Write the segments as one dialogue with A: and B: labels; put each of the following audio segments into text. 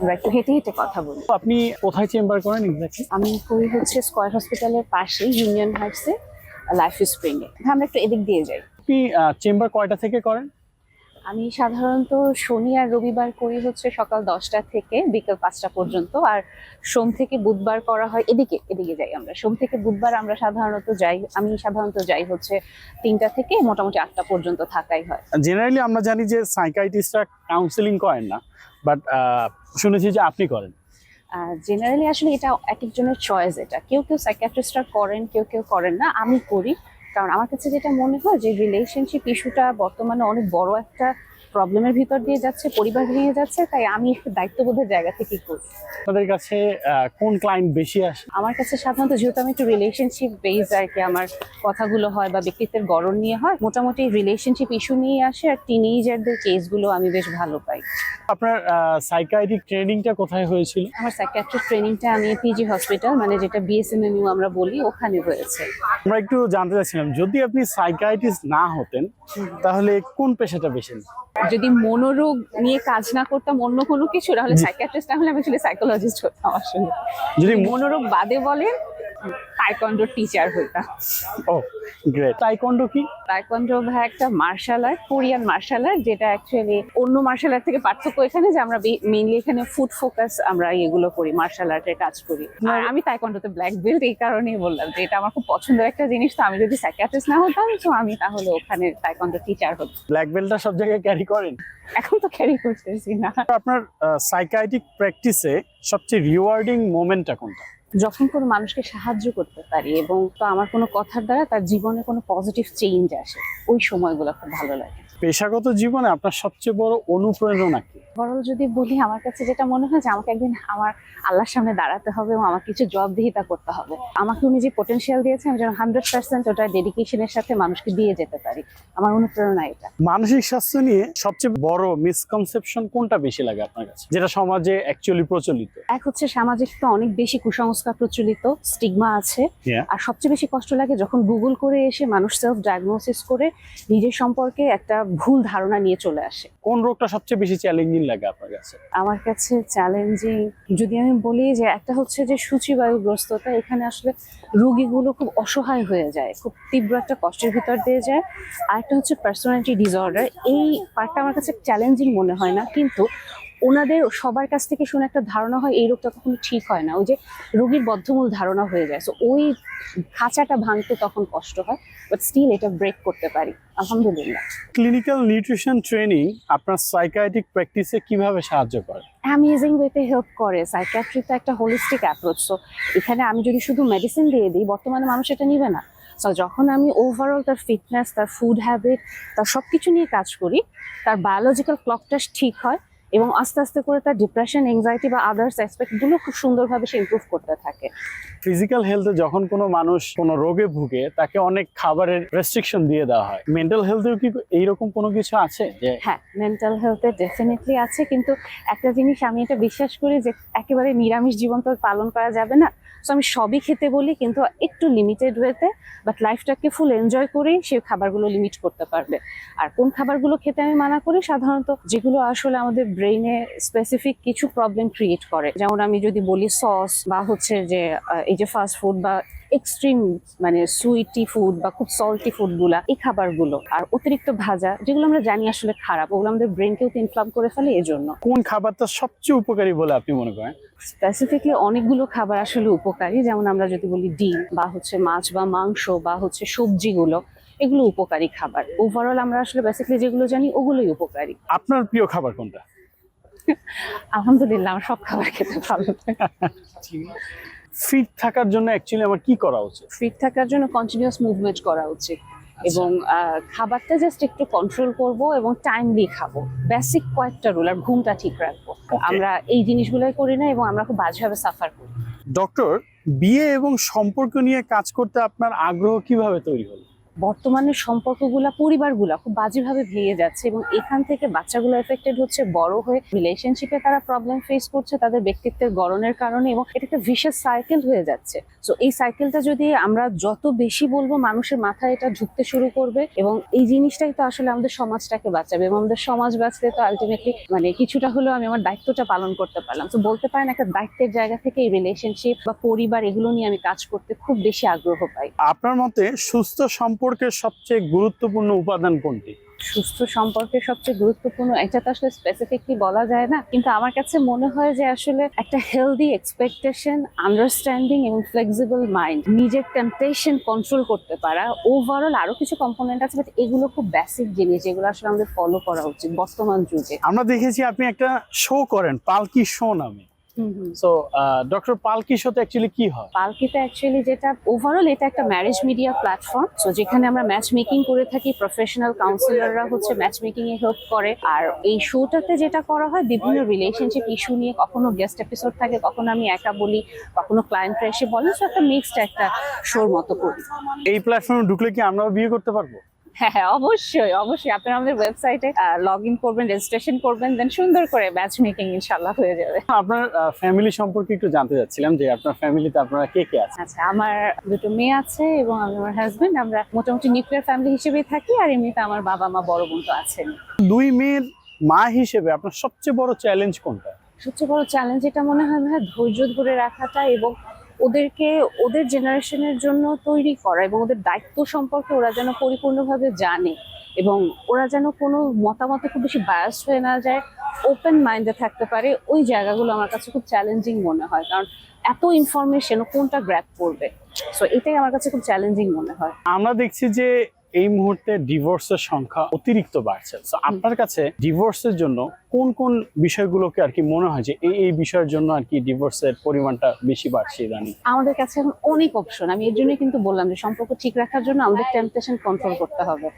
A: আমরা একটু হেঁটে হেঁটে কথা বলি।
B: আপনি কোথায় চেম্বার করেন এক্স্যাক্টলি
A: আমি করি হচ্ছে স্কয়ার হসপিটালের পাশে ইউনিয়ন হার্টসে লাইফ স্প্রিংয়ে। আমরা একটু এদিক দিয়ে যাই।
B: আপনি চেম্বার কয়টা থেকে করেন?
A: আমি সাধারণত শনি আর রবিবার করি হচ্ছে সকাল দশটা থেকে বিকেল পাঁচটা পর্যন্ত আর সোম থেকে বুধবার করা হয় এদিকে এদিকে যাই আমরা। সোম থেকে বুধবার আমরা সাধারণত যাই আমি সাধারণত যাই হচ্ছে তিনটা থেকে মোটামুটি আটটা পর্যন্ত থাকাই হয়।
B: জেনারেলি আমরা জানি যে সাইকাইটিস্টরা কাউন্সেলিং করেন না। বাট শুনেছি যে আপনি করেন।
A: জেনারেলি আসলে এটা এক একজনের চয়েস এটা। কেউ কেউ সাইকিয়াট্রিস্টরা করেন কেউ কেউ করেন না। আমি করি। কারণ আমার কাছে যেটা মনে হয় যে রিলেশনশিপ ইস্যুটা বর্তমানে অনেক বড় একটা প্রবলেমের ভিতর দিয়ে যাচ্ছে পরিবার ভেঙে যাচ্ছে। তাই আমি একটু দায়িত্ববোধের জায়গা থেকে করি।
B: আপনাদের কাছে কোন ক্লায়েন্ট বেশি আসে?
A: আমার কাছে সাধারণত যেহেতু আমি একটু রিলেশনশিপ বেস আর কি আমার কথাগুলো হয় বা ব্যক্তিত্বের গড়ন নিয়ে হয় মোটামুটি রিলেশনশিপ ইস্যু নিয়ে আসে। আর টিনেজারদের কেসগুলো আমি বেশ ভালো পাই।
B: আপনার সাইকাইটিক ট্রেনিংটা কোথায় হয়েছিল?
A: আমার সাইকিয়াট্রিক ট্রেনিংটা আমি পিজি হসপিটাল মানে যেটা বিএসএমএমইউ আমরা বলি ওখানে হয়েছে।
B: আমরা একটু জানতে চাচ্ছিলাম যদি আপনি সাইকাইটিস্ট না হতেন তাহলে কোন পেশাটা নিতেন?
A: যদি মনোরোগ নিয়ে কাজ না করতাম অন্য কোনো কিছু তাহলে সাইকিয়াট্রিস্ট না হলে আমি আসলে সাইকোলজিস্ট হতাম আসলে।
B: যদি
A: মনোরোগ বাদে বলেন টাইকন্ডোর টিচার হইতাম।
B: ও গ্রেট টাইকন্ডো কি?
A: টাইকন্ডো ভাই একটা martial art Korean martial art যেটা অ্যাকচুয়ালি অন্য মার্শাল আর্ট থেকে পার্থক্য এখানে যে আমরা মেইনলি এখানে ফুড ফোকাস আমরা এগুলো করি মার্শাল আর্টের কাজ করি। আর আমি টাইকন্ডোতে ব্ল্যাক বেল্ট এই কারণেই বললাম যে এটা আমার খুব পছন্দের একটা জিনিস তো আমি যদি সাইকিয়াট্রিস্ট না হতাম তো আমি তাহলে ওখানে টাইকন্ডো টিচার হতাম।
B: ব্ল্যাক বেল্টটা সব জায়গায় ক্যারি করেন?
A: এখন তো ক্যারি করতেছি না।
B: আপনার সাইকাইটিক প্র্যাকটিসে সবচেয়ে রিওয়ার্ডিং মোমেন্টটা কোনটা?
A: যখন কোনো মানুষকে সাহায্য করতে পারি এবং তো আমার কোনো কথার দ্বারা তার জীবনে কোনো পজিটিভ চেঞ্জ আসে, ওই সময়গুলো খুব ভালো লাগে।
B: পেশাগত জীবনে আপনার সবচেয়ে বড় অনুপ্রেরণা কি?
A: বরং যদি বলি আমার কাছে যেটা মনে হয় যে আমাকে একদিন আমার আল্লাহর সামনে দাঁড়াতে হবে এবং আমার কিছু জবাবদিহিতা করতে হবে। আমাকে উনি যে পোটেনশিয়াল দিয়েছে আমি যেন হান্ড্রেড পার্সেন্ট ওটা ডেডিকেশনের সাথে মানুষকে দিয়ে যেতে পারি। আমার অনুপ্রেরণা এটা।
B: মানসিক স্বাস্থ্য নিয়ে সবচেয়ে বড় মিসকনসেপশন কোনটা বেশি লাগে আপনার কাছে? যেটা সমাজে অ্যাকচুয়ালি প্রচলিত।
A: এক হচ্ছে সামাজিক তো অনেক বেশি কুসংস্কার প্রচলিত স্টিগমা আছে। আর সবচেয়ে বেশি কষ্ট লাগে যখন গুগল করে এসে মানুষ সেলফ ডায়াগনোসিস করে নিজের সম্পর্কে একটা ভুল ধারণা নিয়ে চলে আসে।
B: কোন রোগটা সবচেয়ে বেশি চ্যালেঞ্জিং লাগে আপনার কাছে?
A: আমার কাছে চ্যালেঞ্জিং যদি আমি বলি যে একটা হচ্ছে যে সূচিবায়ুগ্রস্ততা এখানে আসলে রোগীগুলো খুব অসহায় হয়ে যায় খুব তীব্র একটা কষ্টের ভিতর দিয়ে যায়। আর একটা হচ্ছে পার্সোনালিটি ডিসঅর্ডার এই পার্টটা আমার কাছে চ্যালেঞ্জিং মনে হয় না কিন্তু ওনাদের সবার কাছ থেকে শুনে একটা ধারণা হয় এই রোগটা কখনো ঠিক হয় না। ওই যে রোগীর বদ্ধমূল ধারণা হয়ে যায় সো ওই খাঁচাটা ভাঙতে তখন কষ্ট হয়। বাট স্টিল এটা ব্রেক করতে পারি। আলহামদুলিল্লাহ।
B: ক্লিনিক্যাল নিউট্রিশন ট্রেনিং আপনার সাইকাইটিক প্র্যাকটিসে কীভাবে সাহায্য করে?
A: অ্যামেজিং ওয়েতে হেল্প করে। সাইকিয়াট্রি তো একটা হোলিস্টিক অ্যাপ্রোচ তো এখানে আমি যদি শুধু মেডিসিন দিয়ে দিই বর্তমানে মানুষ এটা নিবে না। সো যখন আমি ওভারঅল তার ফিটনেস তার ফুড হ্যাবিট তার সব কিছু নিয়ে কাজ করি তার বায়োলজিক্যাল ক্লকটা ঠিক হয় এবং আস্তে আস্তে করে তার ডিপ্রেশন এংজাইটি বা আদার্স অ্যাসপেক্টগুলো খুব সুন্দরভাবে সে ইম্প্রুভ করতে থাকে।
B: ফিজিক্যাল হেলথে যখন কোনো মানুষ কোনো রোগে ভুগে তাকে অনেক খাবারের রেস্ট্রিকশন দিয়ে দেওয়া হয়। মেন্টাল হেলথেও কি এইরকম কোনো কিছু আছে যে
A: হ্যাঁ মেন্টাল হেলথে ডেফিনেটলি আছে কিন্তু একটা জিনিস আমি এটা বিশ্বাস করি যে একেবারে নিরামিষ জীবন তো পালন করা যাবে না। সো আমি সবই খেতে বলি, কিন্তু একটু লিমিটেড ওয়েতে বাট লাইফটাকে ফুল এনজয় করেই সে খাবারগুলো লিমিট করতে পারবে। আর কোন খাবারগুলো খেতে আমি মানা করি? সাধারণত যেগুলো আসলে আমাদের ব্রেইনে স্পেসিফিক কিছু প্রবলেম ক্রিয়েট করে। যেমন আমি যদি বলি সস বা হচ্ছে যে এই যে ফাস্ট ফুড বা এক্সট্রিম মানে সুইটি ফুড বা খুব সল্টি ফুডগুলা এই খাবারগুলো। আর অতিরিক্ত ভাজা যেগুলো আমরা জানি আসলে খারাপ ওগুলো আমাদের ব্রেনকেও ইনফ্লাম করে ফেলে এজন্য।
B: কোন খাবারটা সবচেয়ে উপকারী বলে আপনি মনে করেন?
A: স্পেসিফিকলি অনেকগুলো খাবার আসলে উপকারী যেমন আমরা যদি বলি ডিম বা হচ্ছে মাছ বা মাংস বা হচ্ছে সবজিগুলো এগুলো উপকারী খাবার। ওভারঅল আমরা আসলে বেসিক্যালি যেগুলো জানি ওগুলোই উপকারী।
B: আপনার প্রিয় খাবার কোনটা?
A: আলহামদুলিল্লাহ আমার সব খাবার খেতে ভালো লাগে।
B: ফিট থাকার জন্য অ্যাকচুয়ালি আমার কি করা উচিত?
A: ফিট থাকার জন্য কন্টিনিউয়াস মুভমেন্ট করা উচিত। এবং আহ, খাবারটা জাস্ট একটু কন্ট্রোল করব এবং টাইমলি খাব। বেসিক কয়েকটা রুল আর ঘুমটা ঠিক রাখব। আমরা এই জিনিসগুলোই করি না এবং আমরা খুব বাজেভাবে সাফার করি।
B: ডক্টর বিয়ে এবং সম্পর্ক নিয়ে কাজ করতে আপনার আগ্রহ কীভাবে তৈরি হলো?
A: বর্তমানে সম্পর্কগুলা, পরিবারগুলা খুব বাজেভাবে ভেঙে যাচ্ছে এবং এখান থেকে বাচ্চাগুলো এফেক্টেড হচ্ছে, বড় হয়ে রিলেশনশিপে তারা প্রবলেম ফেস করছে, তাদের ব্যক্তিত্বের গড়নের কারণে এবং এটা একটা বিশেষ সাইকেল হয়ে যাচ্ছে। সো এই সাইকেলটা যদি আমরা যত বেশি বলব, মানুষের মাথায় এটা ঢুকতে শুরু করবে এবং এই জিনিসটাই তো আসলে আমাদের সমাজটাকে বাঁচাবে এবং আমাদের সমাজ বাঁচতে তো আলটিমেটলি মানে কিছুটা হলেও আমি আমার দায়িত্বটা পালন করতে পারলাম। তো বলতে পারেন একটা দায়িত্বের জায়গা থেকে এই রিলেশনশিপ বা পরিবার এগুলো নিয়ে আমি কাজ করতে খুব বেশি আগ্রহ পাই।
B: আপনার মতে সুস্থ সম্পর্কের সবচেয়ে গুরুত্বপূর্ণ উপাদান কোনটি?
A: সুস্থ সম্পর্কের সবচেয়ে গুরুত্বপূর্ণ এটা তো আসলে স্পেসিফিকলি বলা যায় না কিন্তু আমার কাছে মনে হয় যে আসলে একটা হেলদি এক্সপেকটেশন আন্ডারস্ট্যান্ডিং এবং ফ্লেক্সিবল মাইন্ড নিজের টেম্পটেশন কন্ট্রোল করতে পারা। ওভারঅল আরও কিছু কম্পোনেন্ট আছে বাট এগুলো খুব বেসিক জিনিস যেগুলো আসলে আমাদের ফলো করা উচিত বর্তমান যুগে।
B: আমরা দেখেছি আপনি একটা শো করেন পালকি শো নামে। সো ডক্টর পালকি শোতে অ্যাকচুয়ালি কি হয়?
A: পালকিতে অ্যাকচুয়ালি যেটা ওভারঅল এটা একটা ম্যারেজ মিডিয়া প্ল্যাটফর্ম সো যেখানে আমরা ম্যাচ মেকিং করে থাকি প্রফেশনাল কাউন্সিলররা হচ্ছে ম্যাচ মেকিং এ হেল্প করে। আর এই শোটাতে যেটা করা হয় বিভিন্ন রিলেশনশিপ ইস্যু নিয়ে কখনো গেস্ট এপিসোড থাকে কখনো আমি একা বলি কখনো ক্লায়েন্টরা এসে বলে সো একটা মিক্সড একটা শোর মতো করি।
B: এই প্ল্যাটফর্মে ঢুকলে কি আমরা বিয়ে করতে পারব?
A: হ্যাঁ হ্যাঁ অবশ্যই অবশ্যই। আপনারা আমাদের ওয়েবসাইটে লগ ইন করবেন রেজিস্ট্রেশন করবেন দেন সুন্দর করে ম্যাচ মেকিং ইনশাল্লাহ হয়ে যাবে।
B: আপনার ফ্যামিলি সম্পর্কে একটু জানতে চাচ্ছিলাম যে আপনার ফ্যামিলিতে আপনারা কে কে আছে
A: আচ্ছা আমার দুটো মেয়ে আছে এবং আমি আমার হাজবেন্ড আমরা মোটামুটি নিউক্লিয়ার ফ্যামিলি হিসেবেই থাকি আর এমনিতে আমার বাবা মা বড় বোন তো আছেন।
B: দুই মেয়ের মা হিসেবে আপনার সবচেয়ে বড় চ্যালেঞ্জ কোনটা?
A: সবচেয়ে বড় চ্যালেঞ্জ এটা মনে হয় ধৈর্য ধরে রাখাটা এবং ওদেরকে, ওদের জেনারেশনের জন্য তৈরি করা এবং ওদের দায়িত্ব সম্পর্কে ওরা যেন পরিপূর্ণভাবে জানে এবং ওরা যেন কোনো মতামতে খুব বেশি বায়াস হয়ে না যায় ওপেন মাইন্ডে থাকতে পারে, ওই জায়গাগুলো আমার কাছে খুব চ্যালেঞ্জিং মনে হয়। কারণ এত ইনফরমেশন কোনটা গ্র্যাপ করবে? সো এটাই আমার কাছে খুব চ্যালেঞ্জিং মনে হয়।
B: আমরা দেখছি যে এই মুহূর্তে ডিভোর্সের সংখ্যা অতিরিক্ত বাড়ছে। তো আপনার কাছে ডিভোর্সের জন্য কোন কোন বিষয়গুলোকে আর কি মনে হয় যে এই এই বিষয়ের জন্য আর কি ডিভোর্সের পরিমাণটা বেশি বাড়ছে ইদানিং?
A: আমাদের কাছে এখন অনেক অপশন আমি এর জন্য কিন্তু বললাম যে সম্পর্ক ঠিক রাখার জন্য আমাদের টেম্পটেশন কন্ট্রোল করতে হবে।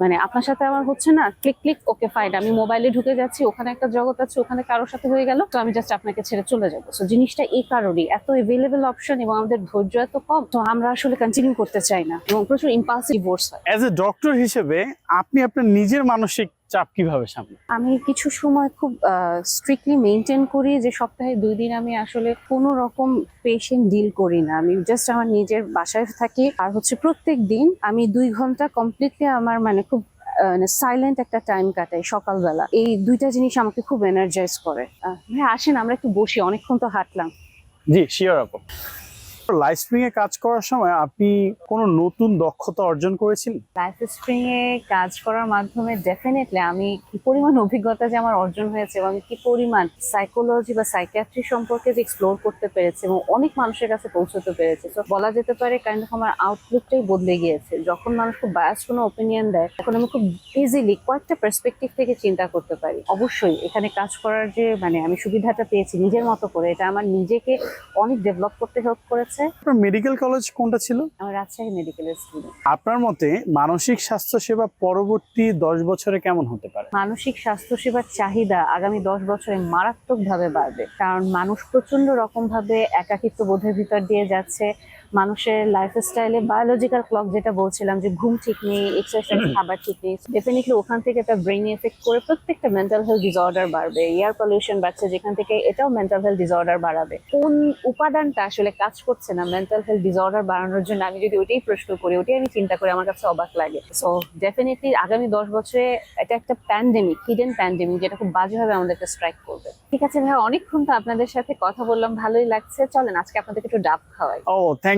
A: মানে আপনার সাথে আমার হচ্ছে না ক্লিক ক্লিক ওকে ফাইন আমি মোবাইলে ঢুকে যাচ্ছি ওখানে একটা জগৎ আছে ওখানে কারোর সাথে হয়ে গেল তো আমি জাস্ট আপনাকে ছেড়ে চলে যাব। তো জিনিসটা এই কারণেই এত এভেলেবেল অপশন এবং আমাদের ধৈর্য এত কম তো আমরা আসলে কন্টিনিউ করতে চাই না এবং প্রচুর ইম্পালসিভ ডিভোর্স হয়।
B: অ্যাজ এ ডক্টর হিসেবে আপনি আপনার নিজের মানসিক চাপ কীভাবে সামলান?
A: আমি কিছু সময় খুব স্ট্রিক্টলি মেনটেন করি যে সপ্তাহে দুই দিন আমি আসলে কোনো রকম পেশেন্ট ডিল করি না। আমি জাস্ট আমার নিজের বাসায় থাকি। আর হচ্ছে প্রত্যেক দিন আমি দুই ঘণ্টা কমপ্লিটলি আমার মানে খুব সাইলেন্ট একটা টাইম কাটাই সকালবেলা। এই দুইটা জিনিস আমাকে খুব এনার্জাইজ করে। ভাই আসেন আমরা একটু বসি অনেকক্ষণ তো হাঁটলাম।
B: জি শিওর আপু। লাইফ স্প্রিং এ কাজ করার সময় আপনি কোনো নতুন দক্ষতা অর্জন করেছিলেন?
A: লাইফ স্প্রিং এ কাজ করার মাধ্যমে ডেফিনেটলি আমি কি পরিমাণ অভিজ্ঞতা যে আমার অর্জন হয়েছে এবং কি পরিমাণ সাইকোলজি বা সাইকিয়াট্রি সম্পর্কে যে এক্সপ্লোর করতে পেরেছে এবং অনেক মানুষের কাছে পৌঁছতে পেরেছে। তো বলা যেতে পারে কাইন্ড অফ আমার আউটলুকটাই বদলে গিয়েছে। যখন মানুষ খুব বায়াস কোনো ওপিনিয়ন দেয়, তখন আমি খুব ইজিলি কয়েকটা পার্সপেক্টিভ থেকে চিন্তা করতে পারি। অবশ্যই এখানে কাজ করার যে মানে আমি সুবিধাটা পেয়েছি নিজের মতো করে, এটা আমার নিজেকে অনেক ডেভেলপ করতে হেল্প করেছে।
B: আপনার মেডিকেল কলেজ কোনটা ছিল?
A: আমার রাজশাহী মেডিকেল স্টুডেন্ট
B: আপনার মতে মানসিক স্বাস্থ্য সেবা পরবর্তী দশ বছরে কেমন হতে পারে?
A: মানসিক স্বাস্থ্য সেবার চাহিদা আগামী দশ বছরে মারাত্মকভাবে বাড়বে। কারণ মানুষ প্রচণ্ড রকম ভাবে একাকিত্ব বোধের ভিতর দিয়ে যাচ্ছে। মানুষের লাইফস্টাইলে বায়োলজিক্যাল ক্লক যেটা বলছিলাম যে ঘুম ঠিক নেই এক্সারসাইজ খাবার ঠিক নেই ডেফিনেটলি ওখান থেকে একটা ব্রেন এফেক্ট করে প্রত্যেকটা মেন্টাল হেলথ ডিসঅর্ডার বাড়বে এয়ার পলিউশন বাড়ছে যেখান থেকে এটাও মেন্টাল হেলথ ডিসঅর্ডার বাড়াবে। কোন উপাদানটা আসলে কাজ করছে না মেন্টাল হেলথ ডিসঅর্ডার বাড়ানোর জন্য আমি যদি ওইটাই প্রশ্ন করি ওটাই আমি চিন্তা করি আমার কাছে অবাক লাগে। সো ডেফিনেটলি আগামী দশ বছরে এটা একটা প্যান্ডেমিক হিডেন প্যান্ডেমিক যেটা খুব বাজেভাবে আমাদেরকে স্ট্রাইক করবে। ঠিক আছে ভাই অনেকক্ষণ তো আপনাদের সাথে কথা বললাম ভালোই লাগছে। চলেন আজকে আপনাদেরকে একটু ডাব খাওয়াই।
B: ও থ্যাংক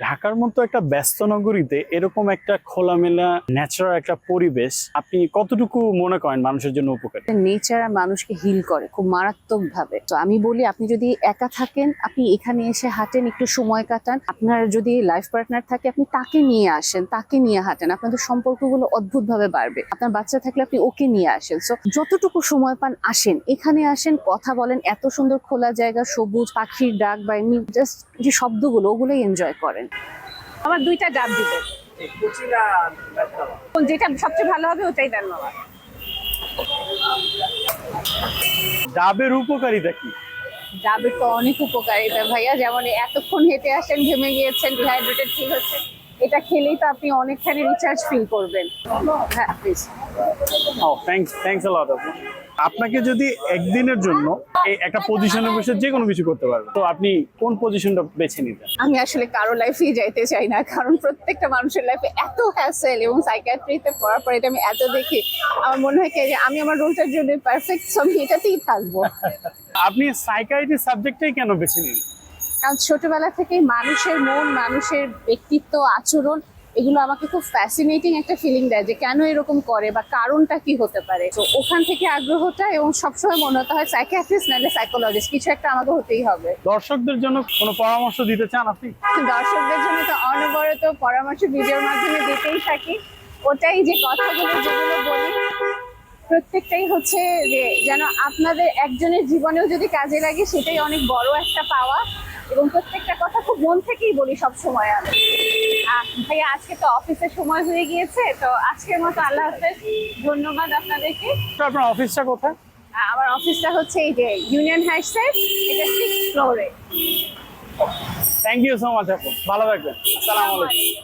B: ঢাকার মতো একটা ব্যস্ত নগরীতে এরকম একটা খোলামেলা ন্যাচারাল একটা পরিবেশ, আপনি কতটুকু মনে করেন মানুষের জন্য উপকারী?
A: নেচার মানুষকে হিল করে, খুব মারাত্মক ভাবে তো আমি বলি, আপনি যদি একা থাকেন, আপনি এখানে এসে হাঁটেন, একটু সময় কাটান, আপনার যদি লাইফ পার্টনার থাকে, আপনি তাকে নিয়ে আসেন, তাকে নিয়ে হাঁটেন, আপনাদের সম্পর্কগুলো অদ্ভুত ভাবে বাড়বে। আপনার বাচ্চা থাকলে আপনি ওকে নিয়ে আসেন। সো যতটুকু সময় পান, আসেন। এখানে আসেন, কথা বলেন, এত সুন্দর খোলা জায়গা, সবুজ, পাখির ডাক বা এমনি জাস্ট যে শব্দগুলো, ওগুলোই এনজয় করেন। আমার দুইটা ডাব দিবেন যেটা সবচেয়ে ভালো হবে ওটাই দেন আমার
B: ডাবের উপকারিতা কি?
A: ডাবের তো অনেক উপকারিতা ভাইয়া যেমন এতক্ষণ হেঁটে আসেন ঘেমে গিয়েছেন ডিহাইড্রেটেড ফিল হচ্ছে এটা খেলেই তো আপনি অনেকখানি রিচার্জ ফিল করবেন। হ্যাঁ প্লিজ
B: ও থ্যাংকস থ্যাংকস লট আপু। আপনাকে যদি একদিনের জন্য এই একটা পজিশনে বসে যে কোনো কিছু করতে পারবেন তো আপনি কোন পজিশনটা বেছে নিতেন?
A: আমি আসলে কারও লাইফেই যাইতে চাই না কারণ প্রত্যেকটা মানুষের লাইফে এত হ্যাসেল এবং সাইকিয়াট্রিতে পড়ার পরে এটা আমি এত দেখি আমার মনে হয় কি যে আমি আমার রোলটার জন্য পারফেক্ট আমি এটাতেই থাকব।
B: আপনি সাইকাইট্রি সাবজেক্টটাই কেন বেছে নিন
A: কারণ ছোটবেলা থেকেই মানুষের মন মানুষের ব্যক্তিত্ব আচরণ এগুলো আমাকে খুব ফ্যাসিনেটিং একটা ফিলিং দেয় যে কেন এরকম করে বা কারণটা কি হতে পারে। তো ওখান থেকে আগ্রহটা এবং সবসময় মনে হতে হয় সাইকিয়াট্রিস্ট নাহলে সাইকোলজিস্ট কিছু একটা আমাকে হতেই হবে।
B: দর্শকদের জন্য কোনো পরামর্শ দিতে চান আপনি?
A: দর্শকদের জন্য তো অনবরত পরামর্শ ভিডিওর মাধ্যমে দিতেই থাকি। ওটাই যে কথাগুলো যেগুলো বলি প্রত্যেকটাই হচ্ছে যে যেন আপনাদের একজনের জীবনেও যদি কাজে লাগে সেটাই অনেক বড় একটা পাওয়া এবং প্রত্যেকটা কথা খুব মন থেকেই বলি সব সময় আমি। ভাইয়া আজকে তো অফিসের সময় হয়ে গিয়েছে তো আজকের মতো আল্লাহ হাফেজ। ধন্যবাদ আপনাদেরকে।
B: আপনার অফিসটা কোথায়?
A: আমার অফিসটা হচ্ছে এই যে ইউনিয়ন হাইটসের এটা সিক্স ফ্লোরে
B: থ্যাংক ইউ সো মাচ আপু। ভালো থাকবেন। আসসালামু আলাইকুম।